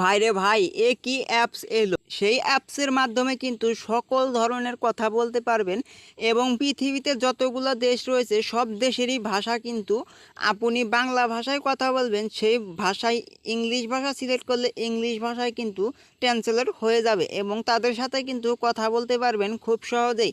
ভাইরে ভাই, এ কি অ্যাপস এলো? সেই অ্যাপসের মাধ্যমে কিন্তু সকল ধরনের কথা বলতে পারবেন এবং পৃথিবীতে যতগুলো দেশ রয়েছে, সব দেশেরই ভাষা কিন্তু আপনি বাংলা ভাষায় কথা বলবেন, সেই ভাষায় ইংলিশ ভাষা সিলেক্ট করলে ইংলিশ ভাষায় কিন্তু ট্রান্সলেট হয়ে যাবে এবং তাদের সাথে কিন্তু কথা বলতে পারবেন খুব সহজেই।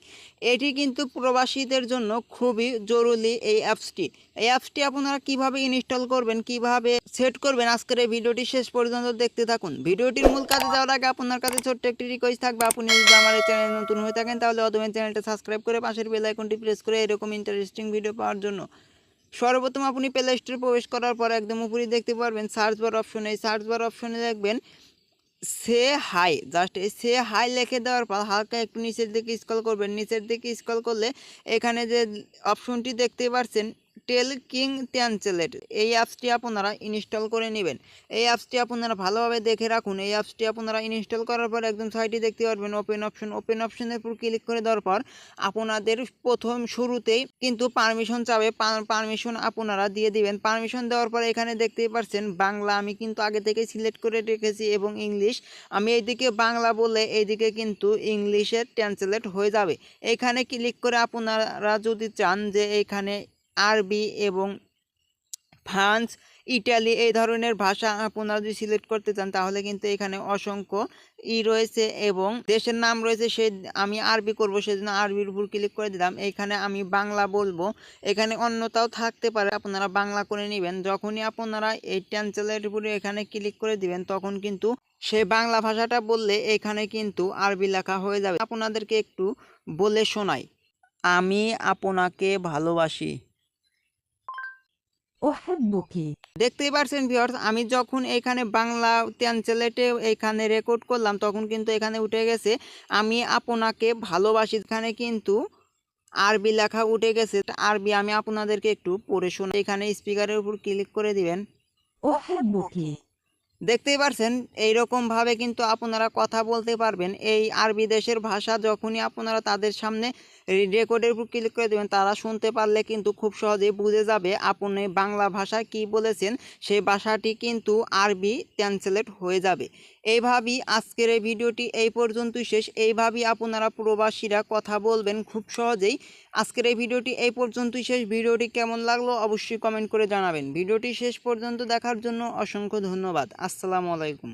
এটি কিন্তু প্রবাসীদের জন্য খুবই জরুরি এই অ্যাপসটি এই অ্যাপসটি আপনারা কীভাবে ইনস্টল করবেন, কীভাবে সেট করবেন, আজকের এই ভিডিওটি শেষ পর্যন্ত দেখতে থাকুন। ভিডিওটির মূল কাজে যাওয়ার আগে আপনার কাছে ছোট্ট একটি রিকোয়েস্ট থাকবে। আপনি যদি আমার এই চ্যানেল নতুন হয়ে থাকেন, তাহলে অদমের চ্যানেলটা সাবস্ক্রাইব করে পাশের বেল আইকনটি প্রেস করে এরকম ইন্টারেস্টিং ভিডিও পাওয়ার জন্য। সর্বপ্রথম আপনি প্লে স্টোরে প্রবেশ করার পর একদম উপরে দেখতে পারবেন সার্চ বার অপশনে এই সার্চ বার অপশনে দেখবেন সে হাই জাস্ট এই সে হাই লিখে দেওয়ার পর হালকা একটু নিচের দিকে স্ক্রল করবেন। নিচের দিকে স্ক্রল করলে এখানে যে অপশনটি দেখতে পাচ্ছেন টেল কিং ট্যানচেলেট। এই অ্যাপসটি আপনারা ইনস্টল করে নেবেন। এই অ্যাপসটি আপনারা ভালোভাবে দেখে রাখুন। এই অ্যাপসটি আপনারা ইনস্টল করার পর একদম সাইটে দেখতে পারবেন ওপেন অপশন। ওপেন অপশনের উপর ক্লিক করে দেওয়ার পর আপনাদের প্রথম শুরুতেই কিন্তু পারমিশন চাবে। পারমিশন আপনারা দিয়ে দিবেন। পারমিশন দেওয়ার পর এখানে দেখতেই পাচ্ছেন বাংলা আমি কিন্তু আগে থেকে সিলেক্ট করে রেখেছি এবং ইংলিশ। আমি এইদিকে বাংলা বলে এইদিকে কিন্তু ইংলিশে ট্রান্সলেট হয়ে যাবে। এখানে ক্লিক করে আপনারা যদি চান যে এখানে আরবি এবং ফ্রান্স, ইটালি এই ধরনের ভাষা আপনারা যদি সিলেক্ট করতে চান, তাহলে কিন্তু এখানে অসংখ্য ই রয়েছে এবং দেশের নাম রয়েছে সে, আমি আরবি করব সেজন্য আরবির উপর ক্লিক করে দিলাম। এখানে আমি বাংলা বলব। এখানে অন্যতাও থাকতে পারে, আপনারা বাংলা করে নেবেন। যখনই আপনারা এই ট্যান্সেলের উপরে এখানে ক্লিক করে দিবেন, তখন কিন্তু সে বাংলা ভাষাটা বললে এখানে কিন্তু আরবি লেখা হয়ে যাবে। আপনাদেরকে একটু বলে শোনাই। আমি আপনাকে ভালোবাসি। দেখতেই পারছেন ভিওর্স আমি যখন এখানে বাংলা ট্রান্সলেটে এখানে রেকর্ড করলাম তখন কিন্তু এখানে উঠে গেছে আমি আপনাকে ভালোবাসি এখানে কিন্তু আরবি লেখা উঠে গেছে আরবি আমি আপনাদেরকে একটু পড়ে শোনা এখানে স্পিকারের উপর ক্লিক করে দিবেন। ও হ্যাঁ দেখতেই পারছেন, এইরকমভাবে কিন্তু আপনারা কথা বলতে পারবেন। এই আরবি দেশের ভাষা যখনই আপনারা তাদের সামনে রেকর্ডের উপর ক্লিক করে দেবেন, তারা শুনতে পারলে কিন্তু খুব সহজেই বুঝে যাবে আপনি বাংলা ভাষায় কি বলেছেন সেই ভাষাটি কিন্তু আরবি ট্রান্সলেট হয়ে যাবে। এইভাবেই আজকের এই ভিডিওটি এই পর্যন্তই শেষ। এইভাবেই আপনারা প্রবাসীরা কথা বলবেন খুব সহজেই। আজকের এই ভিডিওটি এই পর্যন্তই শেষ। ভিডিওটি কেমন লাগল অবশ্যই কমেন্ট করে জানাবেন। ভিডিওটি শেষ পর্যন্ত দেখার জন্য অসংখ্য ধন্যবাদ। আসসালামু আলাইকুম।